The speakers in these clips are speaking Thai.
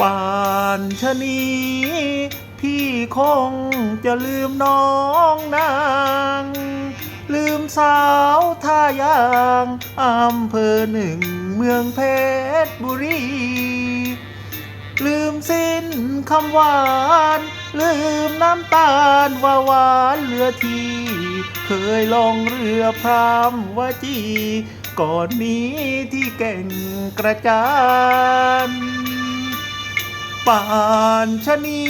ป่านชะนีพี่คงจะลืมน้องนาง ลืมสาวท่ายางอำเภอหนึ่งเมืองเพชรบุรี ลืมสิ้นคำหวาน ลืมน้ำตาลว่าหวานเหลือที เคยลองเรือพรามวาจี ก่อนนี้ที่แก่งกระจาน ป่านชะนี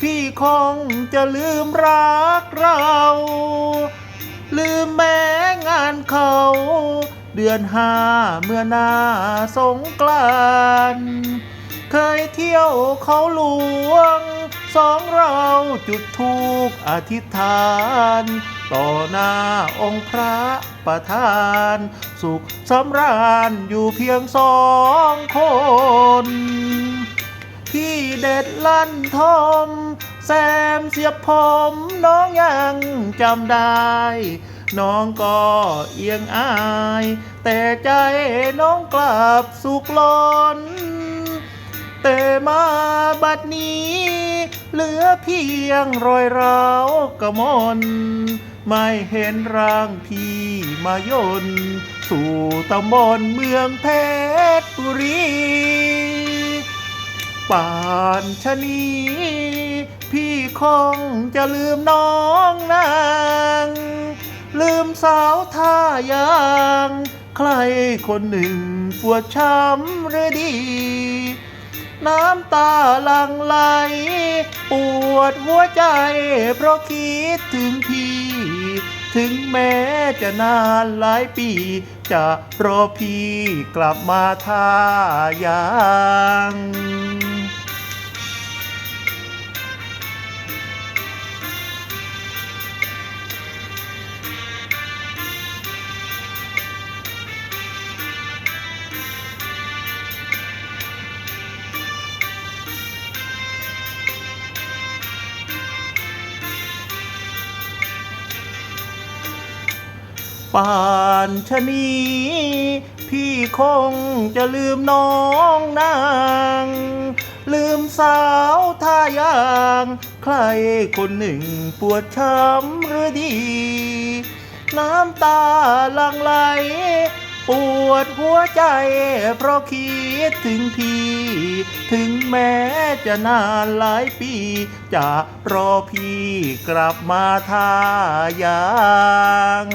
พี่คงจะลืมรักเรา ลืมแม้งานเขา เดือนห้าเมื่อหน้าสงกรานเคยเที่ยวเขาหลวง สองเราจุดทูกอธิษฐาน ต่อหน้าองค์พระประธาน สุขสำราญอยู่เพียงสองคน พี่เด็ดลั่นทมแซมเสียบผมน้องยังจำได้ น้องก็เอียงอาย แต่ใจน้องกลับสุขล้น แต่มาบัดนี้ เหลือเพียงรอยร้าวกระมนไม่เห็นร่างพี่มายน สู่ตำบลเมืองเพชรบุรี ป่านชะนีพี่คงจะลืมน้องนาง ลืมสาวท่ายาง ใครคนหนึ่งปวดช้ำหรือดี น้ำตาลังไหล ปวดหัวใจเพราะคิดถึงพี่ ถึงแม้จะนานหลายปี จะรอพี่กลับมาท่ายาง ป่านชะนี พี่คงจะลืมน้องนาง ลืมสาวท่ายาง ใครคนหนึ่งปวดช้ำหรือดี น้ำตาลังไหล ปวดหัวใจเพราะคิดถึงพี่ ถึงแม้จะนานหลายปี จะรอพี่กลับมาท่ายาง